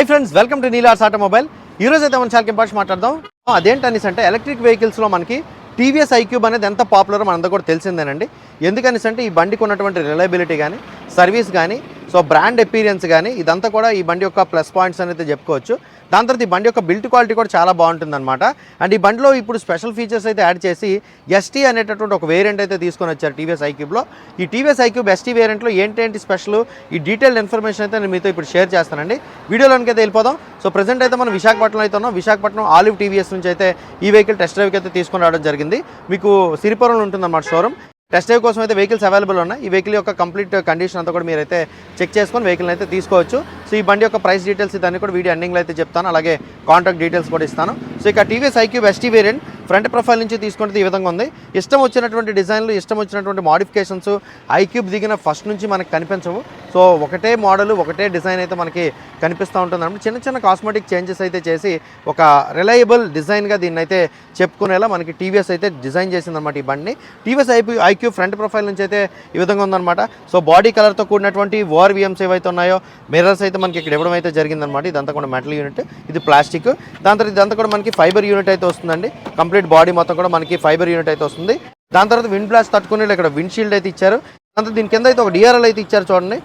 Hi friends welcome to Neelars automobile ఈరోజు అయితే మనం చాలా ఇంపార్ట్ మాట్లాడదాం. అదేంటనేసి అంటే ఎలక్ట్రిక్ వెహికల్స్లో మనకి టీవీఎస్ ఐక్యూబ్ అనేది ఎంత పాపులర్ మనందరూ కూడా తెలిసిందేనండి. ఎందుకనేసి అంటే ఈ బండికి ఉన్నటువంటి రిలయబిలిటీ కానీ సర్వీస్ కానీ సో బ్రాండ్ ఎపీరియన్స్ కానీ ఇదంతా కూడా ఈ బండి యొక్క ప్లస్ పాయింట్స్ అనేది చెప్పుకోవచ్చు. దాని తర్వాత ఈ బండి యొక్క బిల్ట్ క్వాలిటీ కూడా చాలా బాగుంటుందన్నమాట. అండ్ ఈ బండిలో ఇప్పుడు స్పెషల్ ఫీచర్స్ అయితే యాడ్ చేసి ఎస్టీ అనేటటువంటి ఒక వేరియంట్ అయితే తీసుకొని వచ్చారు టీవీఎస్ ఐక్యూబ్లో ఈ టీవీఎస్ ఐక్యూబ్ ఎస్టీ వేరియంట్లో ఏంటేంటి స్పెషల్ ఈ డీటెయిల్డ్ ఇన్ఫర్మేషన్ అయితే నేను మీతో ఇప్పుడు షేర్ చేస్తానండి. వీడియోలోనికి అయితే వెళ్ళిపోదాం. సో ప్రజెంట్ అయితే మనం విశాఖపట్నం అయితే ఉన్నాం. విశాఖపట్నం ఆలివ్ టీవీఎస్ నుంచి అయితే ఈ వెహికల్ టెస్ట్ డ్రైవ్కి అయితే తీసుకొని రావడం జరిగింది. మీకు సిరిపురంలో ఉంటుందన్నమాట షోరూమ్ టెస్ట్ డ్రైవ్ కోసం అయితే వెహికల్స్ అవైలబుల్ ఉన్నాయి. ఈ వెహికల్ యొక్క కంప్లీట్ కండిషన్ అంతా కూడా మీరైతే చెక్ చేసుకొని వెహికల్ అయితే తీసుకోవచ్చు. సో ఈ బండి యొక్క ప్రైస్ డీటెయిల్స్ ఇదన్నీ కూడా వీడియో ఎండింగ్లో అయితే చెప్తాను. అలాగే కాంటాక్ట్ డీటెయిల్స్ కూడా ఇస్తాను. సో ఇక TVS iQube ST variant front profile నుంచి తీసుకుంటే ఈ విధంగా ఉంది. ఇష్టం వచ్చినటువంటి డిజైన్లు ఇష్టం వచ్చినటువంటి మాడిఫికేషన్స్ ఐక్యూబ్ దిగిన ఫస్ట్ నుంచి మనకి కనిపించవు. సో ఒకటే మోడల్ ఒకటే డిజైన్ అయితే మనకి కనిపిస్తూ ఉంటుంది. చిన్న చిన్న కాస్మెటిక్ చేంజెస్ అయితే చేసి ఒక రిలయబుల్ డిజైన్గా దీన్ని అయితే చెప్పుకునేలా మనకి టీవీఎస్ అయితే డిజైన్ చేసిందనమాట ఈ బండిని. TVS IP IQ front profile నుంచి అయితే ఈ విధంగా ఉందన్నమాట. సో బాడీ కలర్తో కూడినటువంటి ఓఆర్ విఎమ్స్ ఏవైతే ఉన్నాయో మిర్రర్స్ అయితే మనకి ఇక్కడ ఇవ్వడం అయితే జరిగిందనమాట ఇదంతా కూడా మెటల్ యూనిట్ ఇది ప్లాస్టిక్ దాని తర్వాత ఇదంతా కూడా మనకి ఫైబర్ యూనిట్ అయితే వస్తుందండి. కంప్లీట్ బాడీ మొత్తం కూడా మనకి ఫైబర్ యూనిట్ అయితే వస్తుంది. దాని తర్వాత విండ్ బ్లాస్ట్ తట్టుకునే ఇక్కడ విండ్ షీల్డ్ అయితే ఇచ్చారు. దాని దీని కింద అయితే ఒక డిఆర్ఎల్ అయితే ఇచ్చారు చూడండి.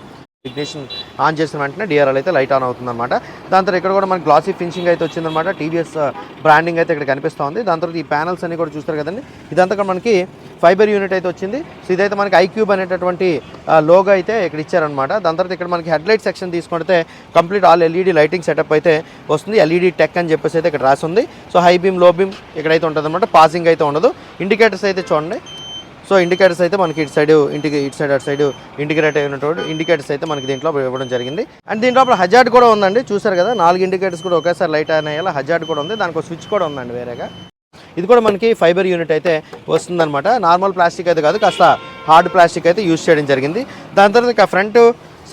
ఇగ్నిషన్ ఆన్ చేసిన వెంటనే డిఆర్ఎల్ అయితే లైట్ ఆన్ అవుతుందన్నమాట. దాని తర్వాత ఇక్కడ కూడా మనకి గ్లాసీ ఫినిషింగ్ అయితే వచ్చిందనమాట టీవీఎస్ బ్రాండింగ్ uh, అయితే ఇక్కడ కనిపిస్తుంది దాని తర్వాత ఈ ప్యానల్స్ అన్ని కూడా చూస్తారు కదండి. ఇదంతా మనకి ఫైబర్ యూనిట్ అయితే వచ్చింది. సో ఇదైతే మనకి ఐక్యూబ్ అనేటటువంటి uh, లోగో అయితే ఇక్కడ ఇచ్చారనమాట దాని తర్వాత ఇక్కడ మనకి హెడ్ లైట్ సెక్షన్ తీసుకుంటే complete all LED lighting setup అయితే వస్తుంది. ఎల్ఈడి టెక్ అని చెప్పేసి అయితే ఇక్కడ రాసి ఉంది సో హై బీమ్లో బీమ్ ఇక్కడైతే ఉంటుంది అనమాట పాసింగ్ అయితే ఉండదు. ఇండికేటర్స్ అయితే చూడండి. సో ఇండికేటర్స్ అయితే మనకి ఇటు సైడ్ ఇంటికి ఇటు సైడ్ అటు సైడ్ ఇండికేటర్ అయినటువంటి ఇండికేటర్స్ అయితే మనకి దీంట్లో ఇవ్వడం జరిగింది. అండ్ దీంట్లో అప్పుడు హజార్డ్ కూడా ఉందండి. చూసారు కదా నాలుగు ఇండికేటర్స్ కూడా ఒకేసారి లైట్ అనేలా హజార్డ్ కూడా ఉంది. దానికి ఒక స్విచ్ కూడా ఉందండి వేరేగా. ఇది కూడా మనకి ఫైబర్ యూనిట్ అయితే వస్తుందన్నమాట. నార్మల్ ప్లాస్టిక్ అయితే కాదు కాస్త హార్డ్ ప్లాస్టిక్ అయితే యూజ్ చేయడం జరిగింది. దాని తర్వాత ఫ్రంట్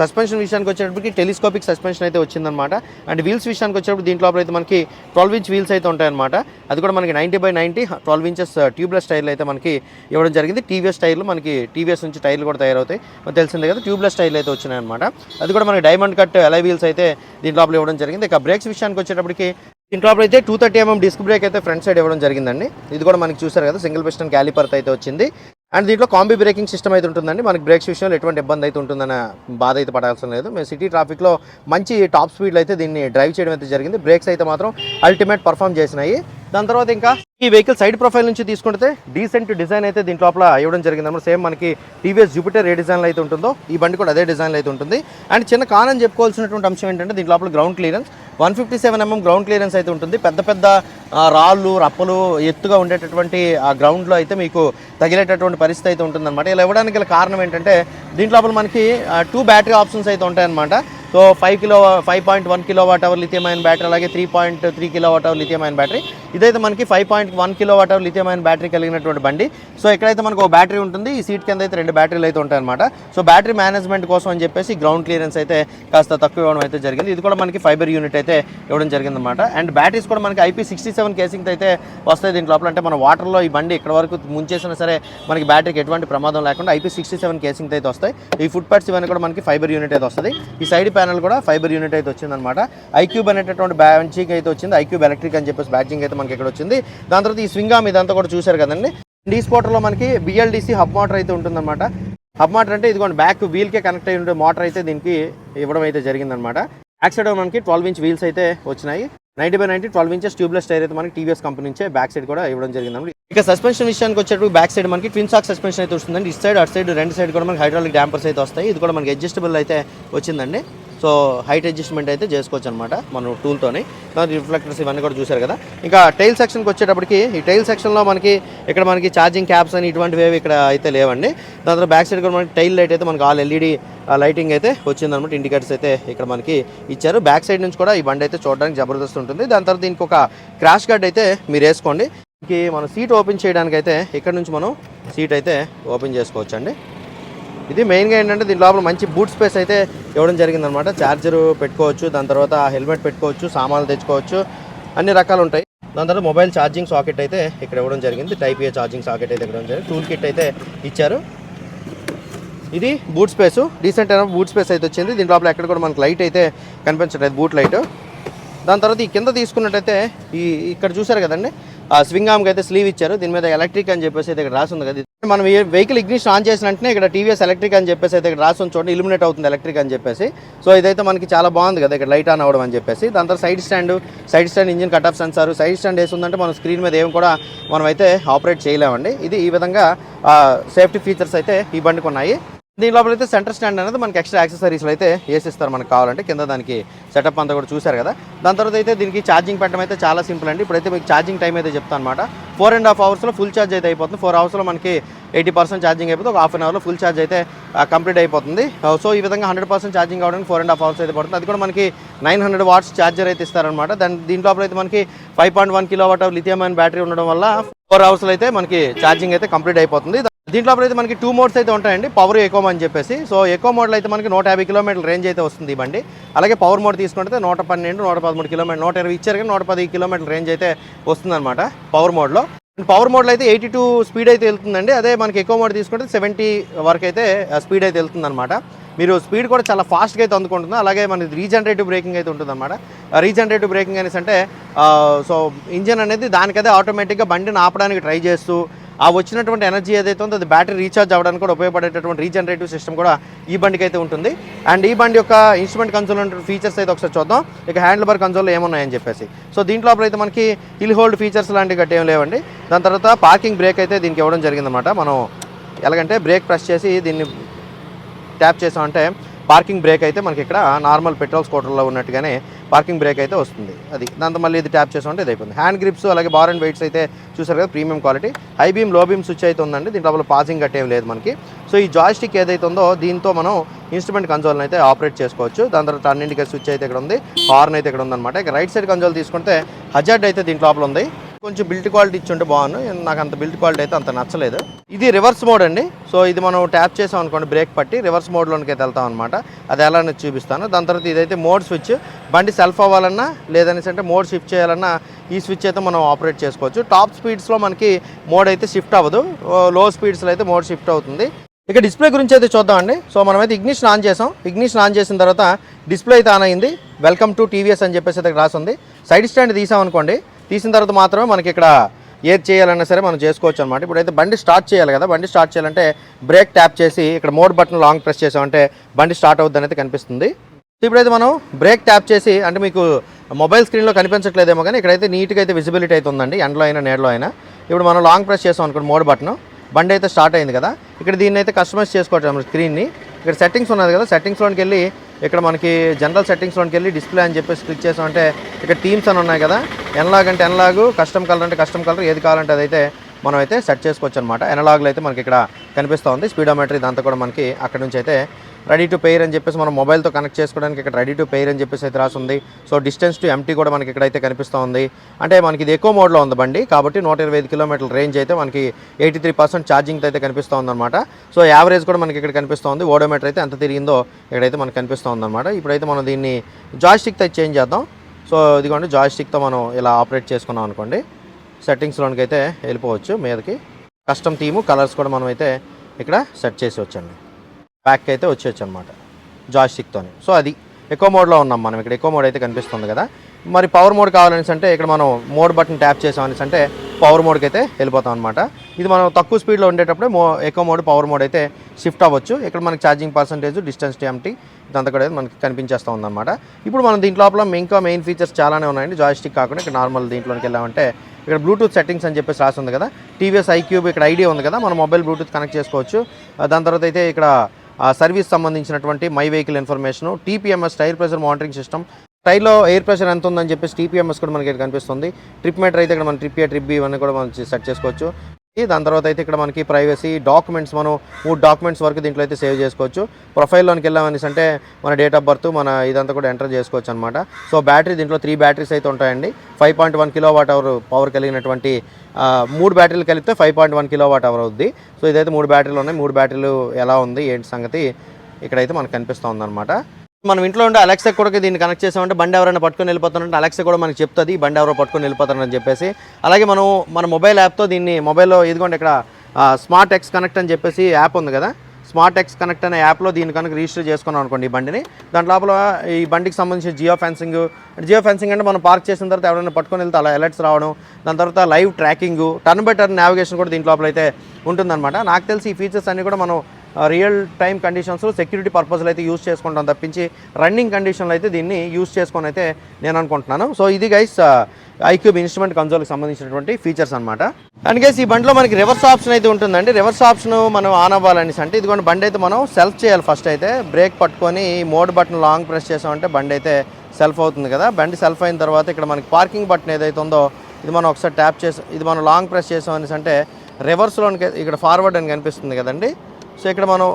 సస్పెన్షన్ విషయానికి వచ్చేటప్పటికి టెలిస్కోపిక్ సస్పెన్షన్ అయితే వచ్చిందనమాట అండ్ వీల్స్ విషయానికి వచ్చేటప్పుడు దీంట్లో అయితే మనకి ట్వెల్వ్ ఇంచ్ వీల్స్ అయితే ఉంటాయన్నమాట. అది కూడా మనకి ninety by ninety twelve inches tubeless టైర్లు అయితే మనకి ఇవ్వడం జరిగింది. టీవీఎస్ టైర్లు మనకి టీవీఎస్ నుంచి టైర్లు కూడా తయారవుతాయి. మనకు తెలిసిందే కదా ట్యూబ్లెస్ టైర్లు అయితే వచ్చినాయన్నమాట. అది కూడా మనకి డైమండ్ కట్ ఎలై వీల్స్ అయితే దీంట్లో ఇవ్వడం జరిగింది. ఇక బ్రేక్స్ విషయానికి వచ్చేటప్పటికి దీంట్లో అయితే two thirty MM disc brake అయితే ఫ్రంట్ సైడ్ ఇవ్వడం జరిగిందండి. ఇది కూడా మనకి చూసారు కదా సింగిల్ పిస్టన్ క్యాలిపర్ అయితే వచ్చింది. అండ్ దీంట్లో కాంబీ బ్రేకింగ్ సిస్టమ్ అయితే ఉంటుందండి. మనకి బ్రేక్స్ విషయంలో ఎటువంటి ఇబ్బంది అయితే ఉంటుందన్న బాధ అయితే పడాల్సిన లేదు. మేము సిటీ ట్రాఫిక్లో మంచి టాప్ స్పీడ్లో అయితే దీన్ని డ్రైవ్ చేయడం అయితే జరిగింది. బ్రేక్స్ అయితే మాత్రం అల్టిమేట్ పర్ఫామ్ చేసినాయి. దాని తర్వాత ఇంకా ఈ వెహికల్ సైడ్ ప్రొఫైల్ నుంచి తీసుకుంటే డీసెంట్ డిజైన్ అయితే దీంట్ లోపల ఇవ్వడం జరిగింది. అన్నమాట సేమ్ మనకి టీవీఎస్ జూపిటర్ ఏ డిజైన్లో అయితే ఉంటుందో ఈ బండి కూడా అదే డిజైన్లో అయితే ఉంటుంది. అండ్ చిన్న కానని చెప్పుకోవాల్సినటువంటి అంశం ఏంటంటే దీంట్లో లోపల ground clearance one fifty seven MM ground clearance అయితే ఉంటుంది. పెద్ద పెద్ద రాళ్ళు రప్పలు ఎత్తుగా ఉండేటటువంటి ఆ గ్రౌండ్లో అయితే మీకు తగిలేటటువంటి పరిస్థితి అయితే ఉంటుందన్నమాట. ఇలా ఇవ్వడానికి గల కారణం ఏంటంటే దీంట్లో లోపల మనకి టూ బ్యాటరీ ఆప్షన్స్ అయితే ఉంటాయన్నమాట. So five kilo five point one kilowatt hour lithium అయిన బ్యాటరీ అలాగే three point three kilowatt hour lithium అయిన బ్యాటరీ ఇదైతే మనకి five point one kilowatt hour lithium అయిన బ్యాటరీ కలిగినటువంటి బండి. సో ఎక్కడైతే మనకు ఒక బ్యాటరీ ఉంటుంది ఈ సీట్ కింద అయితే రెండు బ్యాటరీలు అయితే ఉంటాయన్నమాట. సో బ్యాటరీ మేనేజ్మెంట్ కోసం అని చెప్పేసి గ్రౌండ్ క్లియరెన్స్ అయితే కాస్త తక్కువ ఇవ్వడం అయితే జరిగింది. ఇది కూడా మనకి ఫైబర్ యూనిట్ అయితే ఇవ్వడం జరిగింది అనమాట అండ్ బ్యాటరీస్ కూడా మనకి ఐపీ సిక్స్టీ సెవెన్ కేసింగ్ అయితే వస్తాయి దీని లోపల. అంటే మన వాటర్లో ఈ బండి ఇక్కడ వరకు ముంచేసినా సరే మనకి బ్యాటరీకి ఎటువంటి ప్రమాదం లేకుండా ఐపీ సిక్స్టీ సెవెన్ కేసింగ్ అయితే వస్తాయి. ఈ ఫుట్ ప్యాడ్స్ ఇవన్నీ కూడా మనకి ఫైబర్ యూనిట్ అయితే వస్తుంది ఈ సైడ్ ప్యానల్ కూడా ఫైబర్ యూనిట్ అయితే వచ్చిందనమాట ఐక్యూబ్ అనేటటువంటి బ్యాంచింగ్ అయితే వచ్చింది. ఐక్యూబ్ ఎలక్ట్రిక్ అని చెప్పేసి బ్యాచింగ్ అయితే మనకి ఇక్కడ వచ్చింది. దాని తర్వాత ఈ స్వింగ్ ఆమ్ ఇదంతా కూడా చూశారు కదండి. డీ స్పోటర్లో మనకి బిఎల్డిసి హబ్ మోటర్ అయితే ఉంటుందన్నమాట. హబ్ మోటర్ అంటే ఇదిగోండి బ్యాక్ వీల్కే కనెక్ట్ అయి ఉండే మోటార్ అయితే దీనికి ఇవ్వడం అయితే జరిగిందనమాట బ్యాక్ సైడ్ మనకి ట్వెల్వ్ ఇంచ్ వీల్స్ అయితే వచ్చినాయి. Ninety by ninety twelve inches tubeless tyre అయితే మనకి టీవీఎస్ కంపెనీ నుంచే బ్యాక్ సైడ్ కూడా ఇవ్వడం జరిగింది ఇక సస్పెన్షన్ విషయానికి వచ్చేటప్పుడు బ్యాక్ సైడ్ మనకి ట్విన్ సాక్ సస్పెన్షన్ అయితే వస్తుందండి. ఇటు సైడ్ అటు సైడ్ రెండు సైడ్ కూడా మనకి హైడ్రాలిక్ డాంపర్స్ అయితే వస్తాయి. ఇది కూడా మనకి అడ్జస్టబుల్ అయితే వచ్చిందండి. సో హైట్ అడ్జస్ట్మెంట్ అయితే చేసుకోవచ్చు అనమాట మనం టూల్తోని. దాని రిఫ్లెక్టర్స్ ఇవన్నీ కూడా చూశారు కదా. ఇంకా టైల్ సెక్షన్కి వచ్చేటప్పటికి ఈ టైల్ సెక్షన్లో మనకి ఇక్కడ మనకి ఛార్జింగ్ క్యాబ్స్ అని ఇటువంటివి ఏవి ఇక్కడ అయితే లేవండి. దాని తర్వాత బ్యాక్ సైడ్ కూడా మనకి టైల్ లైట్ అయితే మనకి ఆల్ ఎల్ఈడి లైటింగ్ అయితే వచ్చిందనమాట ఇండికేటర్స్ అయితే ఇక్కడ మనకి ఇచ్చారు. బ్యాక్ సైడ్ నుంచి కూడా ఈ బండి అయితే చూడడానికి జబర్దస్త్ ఉంటుంది. దాని తర్వాత దీనికి ఒక క్రాష్ గార్డ్ అయితే మీరు వేసుకోండి. దీనికి మనం సీట్ ఓపెన్ చేయడానికి అయితే ఇక్కడ నుంచి మనం సీట్ అయితే ఓపెన్ చేసుకోవచ్చు అండి ఇది మెయిన్గా ఏంటంటే దీని లోపల మంచి బూట్ స్పేస్ అయితే ఇవ్వడం జరిగిందనమాట. ఛార్జర్ పెట్టుకోవచ్చు దాని తర్వాత హెల్మెట్ పెట్టుకోవచ్చు సామాన్లు తెచ్చుకోవచ్చు అన్ని రకాలు ఉంటాయి. దాని తర్వాత మొబైల్ ఛార్జింగ్ సాకెట్ అయితే ఇక్కడ ఇవ్వడం జరిగింది. టైప్ ఏ ఛార్జింగ్ సాకెట్ అయితే ఇక్కడ ఇవ్వడం జరిగింది. టూల్ కిట్ అయితే ఇచ్చారు. ఇది బూట్ స్పేస్. డీసెంట్ అయిన బూట్ స్పేస్ అయితే వచ్చింది. దీని లోపల ఎక్కడ కూడా మనకి లైట్ అయితే కనిపించట్లేదు బూట్ లైట్. దాని తర్వాత ఈ కింద తీసుకున్నట్టయితే ఈ ఇక్కడ చూసారు కదండి? ఆ స్వింగ్ ఆమ్కి అయితే స్లీవ్ ఇచ్చారు. దీని మీద ఎలక్ట్రిక్ అని చెప్పేసి అయితే ఇక్కడ రాసి ఉంది కదా మనం వెహికల్ ఇగ్నిషన్ ఆన్ చేసిన వెంటనే ఇక్కడ టీవీఎస్ ఎలక్ట్రిక్ అని చెప్పేసి అయితే ఇక్కడ రాసి చూడండి ఇల్యూమినేట్ అవుతుంది ఎలక్ట్రిక్ అని చెప్పేసి. సో ఇదైతే మనకి చాలా బాగుంది కదా ఇక్కడ లైట్ ఆన్ అవ్వడం అని చెప్పేసి. దాని తర్వాత side stand side stand engine cut off sensor side stand వేసిందంటే మనం స్క్రీన్ మీద ఏం కూడా మనం అయితే ఆపరేట్ చేయలేమండి. ఇది ఈ విధంగా సేఫ్టీ ఫీచర్స్ అయితే ఈ బండికి ఉన్నాయి. దీని లోపల అయితే సెంటర్ స్టాండ్ అనేది మనకి ఎక్స్ట్రా యాక్సెసరీస్లో అయితే వేసిస్తారు మనకు కావాలంటే. కింద దానికి సెటప్ అంతా కూడా చూశారు కదా. దాని తర్వాత అయితే దీనికి ఛార్జింగ్ పెట్టడం అయితే చాలా సింపుల్ అండి. ఇప్పుడైతే మీకు ఛార్జింగ్ టైం అయితే చెప్తాను అనమాట ఫోర్ అండ్ హాఫ్ అవర్స్లో ఫుల్ ఛార్జ్ అయితే అయిపోతుంది. ఫోర్ అవర్స్లో మనకి ఎయిటీ పర్సెంట్ ఛార్జింగ్ అయిపోతుంది. ఒక హాఫ్ అన్ అవర్లో ఫుల్ ఛార్జ్ అయితే కంప్లీట్ అయిపోతుంది. సో ఈ విధంగా హండ్రెడ్ పర్సెంట్ ఛార్జింగ్ అవడానికి ఫోర్ అండ్ హాఫ్ అవర్స్ అయితే పడుతుంది. అది కూడా మనకి నైన్ హండ్రెడ్ వాట్స్ ఛార్జర్ అయితే ఇస్తారనమాట దాని దీని లోపల అయితే మనకి five point one kilo watt lithium battery ఉండడం వల్ల ఫోర్ అవర్స్లో అయితే మనకి ఛార్జింగ్ అయితే కంప్లీట్ అయిపోతుంది. దీంట్లో అయితే మనకి టూ మోడ్స్ అయితే ఉంటాయండి. పవర్ ఎకో అని చెప్పేసి. సో ఎకో మోడల్ అయితే మనకి నూట యాభై కిలోమీటర్ల రేంజ్ అయితే వస్తుంది ఈ బండి. అలాగే పవర్ మోడ్ తీసుకుంటే నూట పన్నెండు నూట పదమూడు కిలోమీటర్ నూట ఇరవై ఇచ్చారు కానీ నూట పది కిలోమీటర్ల రేంజ్ అయితే వస్తుందన్నమాట పవర్ మోడ్లో పవర్ మోడ్లో అయితే ఎయిటీ టూ స్పీడ్ అయితే వెళ్తుందండి. అదే మనకి ఎక్కువ మోడ్ తీసుకుంటే సెవెంటీ వరకు అయితే స్పీడ్ అయితే వెళ్తుందన్నమాట. మీరు స్పీడ్ కూడా చాలా ఫాస్ట్గా అయితే అందుకుంటుంది. అలాగే మనకి రీజనరేటివ్ బ్రేకింగ్ అయితే ఉంటుందన్నమాట. రీజనరేటివ్ బ్రేకింగ్ అనేసి అంటే సో ఇంజన్ అనేది దానికదే ఆటోమేటిక్గా బండిని ఆపడానికి ట్రై చేస్తూ ఆ వచ్చినటువంటి ఎనర్జీ ఏదైతే ఉందో అది బ్యాటరీ రీఛార్జ్ అవ్వడానికి కూడా ఉపయోగపడేటటువంటి రీజనరేటివ్ సిస్టమ్ కూడా ఈ బండికి అయితే ఉంటుంది. అండ్ ఈ బండి యొక్క ఇన్స్ట్రుమెంట్ కన్సోల్ ఫీచర్స్ అయితే ఒకసారి చూద్దాం. ఇక హ్యాండిల్ బార్ కన్సోల్లో ఏమున్నాయని చెప్పేసి. సో దీంట్లో అయితే మనకి హిల్ హోల్డ్ ఫీచర్స్ లాంటివి గట్టి ఏం లేవండి. దాని తర్వాత పార్కింగ్ బ్రేక్ అయితే దీనికి ఇవ్వడం జరిగిందన్నమాట. మనం ఎలాగంటే బ్రేక్ ప్రెస్ చేసి దీన్ని ట్యాప్ చేసామంటే పార్కింగ్ బ్రేక్ అయితే మనకి ఇక్కడ నార్మల్ పెట్రోల్ స్కూటర్లో ఉన్నట్టుగానే పార్కింగ్ బ్రేక్ అయితే వస్తుంది. అది దాంతో మళ్ళీ ఇది ట్యాప్ చేసామంటే ఇది అయిపోయింది హ్యాండ్ గ్రిప్స్ అలాగే బార్ అండ్ వెయిట్స్ అయితే చూసారు కదా ప్రీమియం క్వాలిటీ. హై బీమ్లో బీమ్ స్విచ్ అయితే ఉందండి. దీని లోపల పాసింగ్ గట్టేం లేదు మనకి. సో ఈ జాయిస్టిక్ ఏదైతే ఉందో దీంతో మనం ఇన్స్ట్రుమెంట్ కన్సోల్ని అయితే ఆపరేట్ చేసుకోవచ్చు. దాని తర్వాత టర్న్ స్విచ్ అయితే ఇక్కడ ఉంది. హార్న్ అయితే ఇక్కడ ఉందన్నమాట. ఇక రైట్ సైడ్ కన్సోల్ తీసుకుంటే హజార్డ్ అయితే దీంట్లో లోపల ఉంది. కొంచెం బిల్ట్ క్వాలిటీ ఇచ్చి ఉంటే బాగుండు నాకు అంత బిల్ట్ క్వాలిటీ అయితే అంత నచ్చలేదు. ఇది రివర్స్ మోడ్ అండి. సో ఇది మనం ట్యాప్ చేసాం అనుకోండి బ్రేక్ పట్టి రివర్స్ మోడ్లోనికి అయితే వెళ్తాం అనమాట అది ఎలా అనేది చూపిస్తాను. దాని తర్వాత ఇదైతే మోడ్ స్విచ్ బండి సెల్ఫ్ అవ్వాలన్నా లేదనేసి అంటే మోడ్ షిఫ్ట్ చేయాలన్నా ఈ స్విచ్ అయితే మనం ఆపరేట్ చేసుకోవచ్చు. టాప్ స్పీడ్స్లో మనకి మోడ్ అయితే షిఫ్ట్ అవ్వదు. లో స్పీడ్స్లో అయితే మోడ్ షిఫ్ట్ అవుతుంది. ఇక డిస్ప్లే గురించి అయితే చూద్దామండి సో మనమైతే ఇగ్నిషన్ ఆన్ చేసాం. ఇగ్నిషన్ ఆన్ చేసిన తర్వాత డిస్ప్లే అయితే ఆన్ అయింది. వెల్కమ్ టు టీవీఎస్ అని చెప్పేసి అయితే రాసి ఉంది సైడ్ స్టాండ్ తీసాం అనుకోండి. తీసిన తర్వాత మాత్రమే మనకి ఇక్కడ ఏది చేయాలన్నా సరే మనం చేసుకోవచ్చు అనమాట ఇప్పుడైతే బండి స్టార్ట్ చేయాలి కదా బండి స్టార్ట్ చేయాలంటే బ్రేక్ ట్యాప్ చేసి ఇక్కడ మోడ్ బటన్ లాంగ్ ప్రెస్ చేసామంటే బండి స్టార్ట్ అవుద్ది అనేది కనిపిస్తుంది. ఇప్పుడైతే మనం బ్రేక్ ట్యాప్ చేసి అంటే మీకు మొబైల్ స్క్రీన్లో కనిపించట్లేదేమో కానీ ఇక్కడైతే నీట్గా అయితే విజిబిలిటీ అయితే ఉందండి ఎండలో అయినా నేడలో అయినా. ఇప్పుడు మనం లాంగ్ ప్రెస్ చేసాం అనుకోండి మోడ్ బటన్ బండి అయితే స్టార్ట్ అయింది కదా. ఇక్కడ దీన్ని అయితే కస్టమైజ్ చేసుకోవచ్చు స్క్రీన్ని. ఇక్కడ సెట్టింగ్స్ ఉన్నది కదా సెట్టింగ్స్లోకి వెళ్ళి ఇక్కడ మనకి జనరల్ సెట్టింగ్స్లోకి వెళ్ళి డిస్ప్లే అని చెప్పేసి క్లిక్ చేసామంటే ఇక్కడ టీమ్స్ అని ఉన్నాయి కదా ఎన్లాగ్ అంటే ఎన్లాగ్ కస్టమ్ కలర్ అంటే కస్టమ్ కలర్ ఏది కావాలంటే అదైతే మనం అయితే సెట్ చేసుకోవచ్చు అనమాట ఎనలాగ్లో అయితే మనకి ఇక్కడ కనిపిస్తూ ఉంది. స్పీడోమెట్రీ దాంతో కూడా మనకి అక్కడ నుంచి అయితే రెడీ టు పేర్ అని చెప్పేసి మనం మొబైల్తో కనెక్ట్ చేసుకోవడానికి ఇక్కడ రెడీ టు పేర్ అని చెప్పేసి అయితే రాసి ఉంది సో డిస్టెన్స్ టు ఎంటీ కూడా మనకి ఇక్కడైతే కనిపిస్తూ ఉంది. అంటే మనకి ఇది ఎక్కువ మోడ్లో ఉంది బండి. కాబట్టి నూట ఇరవై ఐదు కిలోమీటర్ల రేంజ్ అయితే మనకి ఎయిటీ త్రీ పర్సెంట్ ఛార్జింగ్ అయితే కనిపిస్తూ ఉందన్నమాట. సో యావరేజ్ కూడా మనకి ఇక్కడ కనిపిస్తూ ఉంది. ఓడోమీటర్ అయితే ఎంత తిరిగిందో ఇక్కడైతే మనకి కనిపిస్తూ ఉందన్నమాట. ఇప్పుడైతే మనం దీన్ని జాయిస్టిక్తో చేంజ్ చేద్దాం. సో ఇదిగోండి జాయిస్టిక్తో మనం ఇలా ఆపరేట్ చేసుకున్నాం అనుకోండి. సెట్టింగ్స్లోనికి అయితే వెళ్ళిపోవచ్చు మీదకి. కస్టమ్ థీము కలర్స్ కూడా మనం అయితే ఇక్కడ సెట్ చేసి వచ్చండి ప్యాక్ అయితే వచ్చేయచ్చు అనమాట జాయిస్టిక్తోని. సో అది ఎక్కువ మోడ్లో ఉన్నాం మనం. ఇక్కడ ఎక్కువ మోడ్ అయితే కనిపిస్తుంది కదా. మరి పవర్ మోడ్ కావాలనేసి అంటే ఇక్కడ మనం మోడ్ బటన్ ట్యాప్ చేసామనేసి అంటే పవర్ మోడ్కి అయితే వెళ్ళిపోతాం అనమాట ఇది మనం తక్కువ స్పీడ్లో ఉండేటప్పుడే మో ఎక్కువ మోడ్ పవర్ మోడ్ అయితే షిఫ్ట్ అవ్వచ్చు. ఇక్కడ మనకి ఛార్జింగ్ పర్సంటేజ్ డిస్టెన్స్ టీఎంటీ ఇదంతా కూడా మనకి కనిపించేస్తూ ఉందన్నమాట. ఇప్పుడు మనం దీంట్లో లోపల ఇంకా మెయిన్ ఫీచర్స్ చాలానే ఉన్నాయండి. జాయిస్టిక్ కాకుండా ఇక్కడ నార్మల్ దీంట్లోకి వెళ్ళామంటే ఇక్కడ బ్లూటూత్ సెట్టింగ్స్ అని చెప్పేసి రాసి ఉంది కదా. టీవీఎస్ ఐక్యూబ్ ఇక్కడ ఐడియా ఉంది కదా. మన మొబైల్ బ్లూటూత్ కనెక్ట్ చేసుకోవచ్చు. దాని తర్వాత అయితే ఇక్కడ సర్వీస్ సంబంధించినటువంటి my vehicle information TPMS tyre pressure monitoring system. టైర్లో air pressure ఎంత ఉందని చెప్పేసి టీపీఎంఎస్ కూడా మనకి కనిపిస్తుంది. ట్రిప్ మీటర్ అయితే ఇక్కడ మన ట్రిప్ ఏ ట్రిప్ బి ఇవన్నీ కూడా మనం సెట్ చేసుకోవచ్చు. దాని తర్వాత అయితే ఇక్కడ మనకి ప్రైవసీ డాక్యుమెంట్స్ మనం మూడు డాక్యుమెంట్స్ వరకు దీంట్లో అయితే సేవ్ చేసుకోవచ్చు. ప్రొఫైల్లోనికి వెళ్ళామనేసి అంటే మన డేట్ ఆఫ్ బర్త్ మన ఇదంతా కూడా ఎంటర్ చేసుకోవచ్చు అనమాట సో బ్యాటరీ దీంట్లో త్రీ బ్యాటరీస్ అయితే ఉంటాయండి. Five point one kilo watt hour power కలిగినటువంటి మూడు బ్యాటరీలు కలిపితే five point one kilo watt hour అవుద్ది. సో ఇదైతే మూడు బ్యాటరీలు ఉన్నాయి. మూడు బ్యాటరీలు ఎలా ఉంది ఏంటి సంగతి ఇక్కడైతే మనకు కనిపిస్తూ ఉందన్నమాట. మనం ఇంట్లో ఉండే అలెక్సా కూడా దీన్ని కనెక్ట్ చేసామంటే బండి ఎవరైనా పట్టుకొని వెళ్ళిపోతారంటే అలెక్సా కూడా మనకి చెప్తుంది బండి ఎవరో పట్టుకొని వెళ్ళిపోతారని చెప్పేసి. అలాగే మనం మన మొబైల్ యాప్తో దీన్ని మొబైల్లో ఇదిగోండి ఇక్కడ స్మార్ట్ ఎక్స్ కనెక్ట్ అని చెప్పేసి యాప్ ఉంది కదా. స్మార్ట్ ఎక్స్ కనెక్ట్ అనే యాప్లో దీన్ని కనుక రిజిస్టర్ చేసుకున్నాం అనుకోండి ఈ బండిని. దాని లోపల ఈ బండికి సంబంధించిన జియో ఫెన్సింగ్ జియో ఫెన్సింగ్ అంటే మనం పార్క్ చేసిన తర్వాత ఎవరైనా పట్టుకొని వెళ్తే అలా అలర్ట్స్ రావడం దాని తర్వాత live tracking turn by turn navigation కూడా దీంట్ లోపల అయితే ఉంటుందన్నమాట. నాకు తెలిసి ఈ ఫీచర్స్ అన్ని కూడా మనం రియల్ టైం కండిషన్స్లో సెక్యూరిటీ పర్పస్లో అయితే యూస్ చేసుకుంటాం తప్పించి రన్నింగ్ కండిషన్లో అయితే దీన్ని యూస్ చేసుకొని అయితే నేను అనుకుంటున్నాను. సో ఇది గైస్ ఐక్యూబ్ ఇన్స్ట్రుమెంట్ కన్సోల్కి సంబంధించినటువంటి ఫీచర్స్ అనమాట అండ్ గైస్ ఈ బండిలో మనకి రివర్స్ ఆప్షన్ అయితే ఉంటుందండి. రివర్స్ ఆప్షన్ మనం ఆన్ అవ్వాలనేసి అంటే ఇదిగోండి బండి అయితే మనం సెల్ఫ్ చేయాలి ఫస్ట్ అయితే. బ్రేక్ పట్టుకొని మోడ్ బటన్ లాంగ్ ప్రెస్ చేసామంటే బండి అయితే సెల్ఫ్ అవుతుంది కదా. బండి సెల్ఫ్ అయిన తర్వాత ఇక్కడ మనకి పార్కింగ్ బటన్ ఏదైతే ఉందో ఇది మనం ఒకసారి ట్యాప్ చేసి ఇది మనం లాంగ్ ప్రెస్ చేసాం అనేసి అంటే రివర్స్లోనికి ఇక్కడ ఫార్వర్డ్ అని కనిపిస్తుంది కదండి. సో ఇక్కడ మనం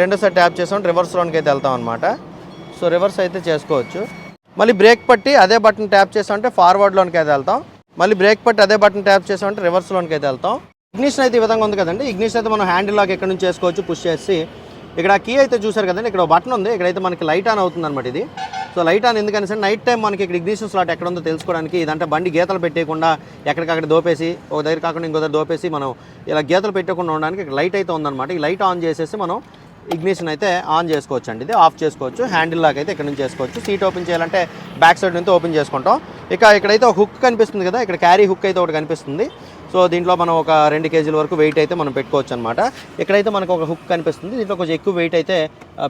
రెండోసారి ట్యాప్ చేసాం రివర్స్లోనికి అయితే వెళ్తాం అనమాట సో రివర్స్ అయితే చేసుకోవచ్చు. మళ్ళీ బ్రేక్ పట్టి అదే బటన్ ట్యాప్ చేసామంటే ఫార్వర్డ్లోనికి అయితే వెళ్తాం. మళ్ళీ బ్రేక్ పట్టి అదే బటన్ ట్యాప్ చేసామంటే రివర్స్లోనికి అయితే వెళ్తాం. ఇగ్నిషన్ అయితే ఈ విధంగా ఉంది కదండి. ఇగ్నిషన్ అయితే మనం హ్యాండిల్ లాక్ ఎక్కడి నుంచి చేసుకోవచ్చు పుష్ చేసి. ఇక్కడ కీ అయితే చూసారు కదండి. ఇక్కడ బటన్ ఉంది. ఇక్కడైతే మనకి లైట్ ఆన్ అవుతుంది అనమాట ఇది. సో లైట్ ఆన్ ఎందుకని సార్? నైట్ టైం మనకి ఇక్కడ ఇగ్నిషన్ స్లాట్ ఎక్కడ ఉందో తెలుసుకోవడానికి ఇదంటే బండి గీతలు పెట్టేయకుండా ఎక్కడికక్కడ దోపేసి ఒక దగ్గర కాకుండా ఇంకో దగ్గర దోపేసి మనం ఇలా గీతలు పెట్టకుండా ఉండడానికి ఇక్కడ లైట్ అయితే ఉందన్నమాట. ఈ లైట్ ఆన్ చేసేసి మనం ఇగ్నిషన్ అయితే ఆన్ చేసుకోవచ్చు అండి ఇది ఆఫ్ చేసుకోవచ్చు. హ్యాండిల్ లాక్ అయితే ఇక్కడ నుంచి చేసుకోవచ్చు. సీట్ ఓపెన్ చేయాలంటే బ్యాక్ సైడ్ నుంచి ఓపెన్ చేసుకుంటాం. ఇక ఇక్కడైతే ఒక హుక్ కనిపిస్తుంది కదా ఇక్కడ క్యారీ హుక్ అయితే ఒకటి కనిపిస్తుంది. సో దీంట్లో మనం ఒక రెండు కేజీల వరకు వెయిట్ అయితే మనం పెట్టుకోవచ్చు అనమాట ఇక్కడైతే మనకు ఒక హుక్ కనిపిస్తుంది. దీంట్లో కొంచెం ఎక్కువ వెయిట్ అయితే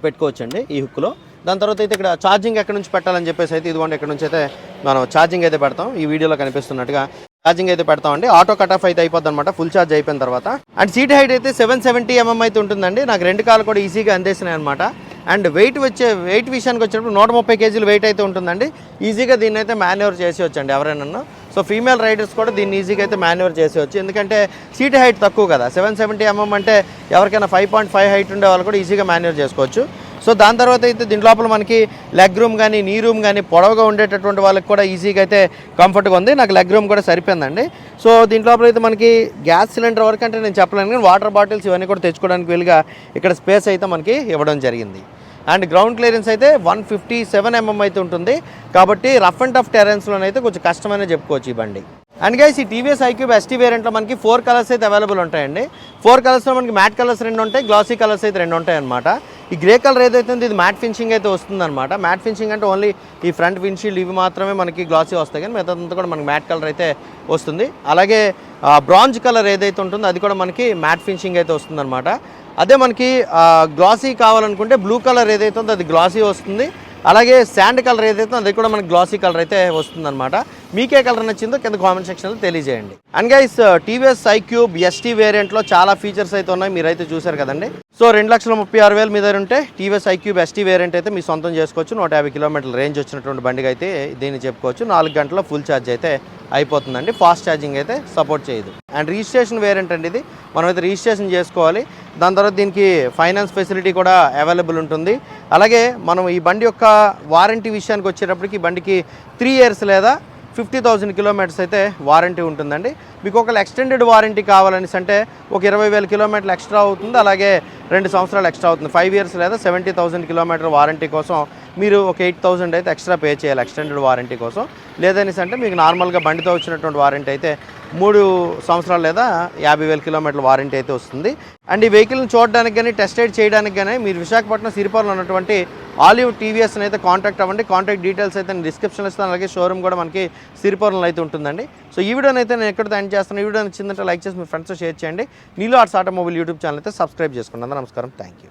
పెట్టుకోవచ్చు అండి ఈ హుక్లో. దాని తర్వాత అయితే ఇక్కడ ఛార్జింగ్ ఎక్కడి నుంచి పెట్టాలని చెప్పేసి అయితే ఇదిగోండి ఇక్కడ నుంచి అయితే మనం ఛార్జింగ్ అయితే పెడతాం. ఈ వీడియోలో కనిపిస్తున్నట్టుగా ఛార్జింగ్ అయితే పెడతామండి. ఆటో కట్ ఆఫ్ అయితే అయిపోద్ది అనమాట ఫుల్ ఛార్జ్ అయిపోయిన తర్వాత. అండ్ సీట్ హైట్ అయితే సెవెన్ సెవెంటీ ఎంఎం అయితే ఉంటుందండి. నాకు రెండు కాలు కూడా ఈజీగా అందేసినాయి అనమాట అండ్ వెయిట్ వచ్చే వెయిట్ విషయానికి వచ్చినప్పుడు నూట ముప్పై కేజీలు వెయిట్ అయితే ఉంటుందండి. ఈజీగా దీన్ని అయితే మాన్యువర్ చేసి వచ్చండి ఎవరైనా. సో ఫీమేల్ రైడర్స్ కూడా దీన్ని ఈజీగా అయితే మాన్యువర్ చేసేవచ్చు ఎందుకంటే సీట్ హైట్ తక్కువ కదా. సెవెన్ సెవెంటీ ఎంఎం అంటే ఎవరికైనా ఫైవ్ పాయింట్ ఫైవ్ హైట్ ఉండే వాళ్ళు కూడా ఈజీగా మాన్యువర్ చేసుకోవచ్చు. సో దాని తర్వాత అయితే దీని లోపల మనకి లెగ్ రూమ్ కానీ నీ రూమ్ కానీ పొడవుగా ఉండేటటువంటి వాళ్ళకి కూడా ఈజీగా అయితే కంఫర్ట్గా ఉంది. నాకు లెగ్ రూమ్ కూడా సరిపోయిందండి. సో దీని లోపల అయితే మనకి గ్యాస్ సిలిండర్ వరకు అంటే నేను చెప్పలేను కానీ వాటర్ బాటిల్స్ ఇవన్నీ కూడా తెచ్చుకోవడానికి వీలుగా ఇక్కడ స్పేస్ అయితే మనకి ఇవ్వడం జరిగింది. అండ్ గ్రౌండ్ క్లియరెన్స్ అయితే వన్ ఫిఫ్టీ సెవెన్ ఎంఎం అయితే ఉంటుంది. కాబట్టి రఫ్ అండ్ టఫ్ టెరెన్స్లోనైతే కొంచెం కష్టమనే చెప్పుకోవచ్చు ఈ బండి. అండ్ గైస్ ఈ టీవీఎస్ ఐక్యూబ్ ఎస్టీ వేరియంట్లో మనకి ఫోర్ కలర్స్ అయితే అవైలబుల్ ఉంటాయండి. ఫోర్ కలర్స్లో మనకి మ్యాట్ కలర్స్ రెండు ఉంటాయి గ్లాసీ కలర్స్ అయితే రెండు ఉంటాయి అనమాట ఈ గ్రే కలర్ ఏదైతే ఉంది ఇది మ్యాట్ ఫినిషింగ్ అయితే వస్తుందన్నమాట. మ్యాట్ ఫినిషింగ్ అంటే ఓన్లీ ఈ ఫ్రంట్ విన్షీల్డ్ ఇవి మాత్రమే మనకి గ్లాసీ వస్తాయి కానీ మిగతాదంతా కూడా మనకి మ్యాట్ కలర్ అయితే వస్తుంది. అలాగే బ్రాంజ్ కలర్ ఏదైతే ఉంటుందో అది కూడా మనకి మ్యాట్ ఫినిషింగ్ అయితే వస్తుందన్నమాట. అదే మనకి గ్లాసీ కావాలనుకుంటే బ్లూ కలర్ ఏదైతే ఉందో అది గ్లాసీ వస్తుంది. అలాగే శాండ్ కలర్ ఏదైతే అది కూడా మనకి గ్లాసీ కలర్ అయితే వస్తుందన్నమాట. మీకే కలర్ నచ్చిందో కింద కామెంట్ సెక్షన్లో తెలియజేయండి. And guys TVS iQube ST వేరియంట్లో చాలా ఫీచర్స్ అయితే ఉన్నాయి మీరైతే చూసారు కదండి. సో రెండు లక్షల ముప్పై ఆరు వేలు మీద ఉంటే టీవీఎస్ ఐక్యూబ్ ఎస్టీ వేరియంట్ అయితే మీ సొంతం చేసుకోవచ్చు. నూట యాభై కిలోమీటర్ల రేంజ్ వచ్చినటువంటి బండికి అయితే దీన్ని చెప్పుకోవచ్చు. నాలుగు గంటల ఫుల్ ఛార్జ్ అయితే అయిపోతుందండి. ఫాస్ట్ ఛార్జింగ్ అయితే సపోర్ట్ చేయదు. అండ్ రిజిస్ట్రేషన్ వేరియంట్ అండి ఇది. మనమైతే రిజిస్ట్రేషన్ చేసుకోవాలి. దాని తర్వాత దీనికి ఫైనాన్స్ ఫెసిలిటీ కూడా అవైలబుల్ ఉంటుంది. అలాగే మనం ఈ బండి యొక్క వారంటీ విషయానికి వచ్చేటప్పటికి ఈ బండికి త్రీ ఇయర్స్ లేదా ఫిఫ్టీ థౌసండ్ కిలోమీటర్స్ అయితే వారంటీ ఉంటుందండి. మీకు ఒక ఎక్స్టెండెడ్ వారంటీ కావాలనేసి అంటే ఒక ఇరవై వేల కిలోమీటర్లు ఎక్స్ట్రా అవుతుంది అలాగే రెండు సంవత్సరాలు ఎక్స్ట్రా అవుతుంది. ఫైవ్ ఇయర్స్ లేదా సెవెంటీ థౌసండ్ కిలోమీటర్ వారంటీ కోసం మీరు ఒక ఎయిట్ థౌసండ్ అయితే ఎక్స్ట్రా పే చేయాలి ఎక్స్టెండెడ్ వారంటీ కోసం. లేదనేసి అంటే మీకు నార్మల్గా బండితో వచ్చినటువంటి వారంటీ అయితే మూడు సంవత్సరాలు లేదా యాభై వేల కిలోమీటర్ల వారంటీ అయితే వస్తుంది. అండ్ ఈ వెహికల్ని చూడడానికి కానీ టెస్ట్ రైడ్ చేయడానికి కానీ మీరు విశాఖపట్నం సిరిపాలలో ఉన్నటువంటి ఆలివ్ టీవీఎస్ని అయితే కాంటాక్ట్ అవ్వండి. కాంటాక్ట్ డీటెయిల్స్ అయితే నేను డిస్క్రిప్షన్ ఇస్తాను. అలాగే షోరూమ్ కూడా మనకి సిరిపాలలో అయితే ఉంటుందండి. సో ఈ వీడియోని అయితే నేను ఎక్కడ ఎండ్ చేస్తాను. ఈ వీడియో నచ్చిందంటే లైక్ చేసి మీ ఫ్రెండ్స్తో షేర్ చేయండి. నీలో ఆర్ట్స్ ఆటోమొబైల్ యూట్యూబ్ ఛానల్ అయితే సబ్స్క్రైబ్ చేసుకుంటాను నమస్కారం. Thank you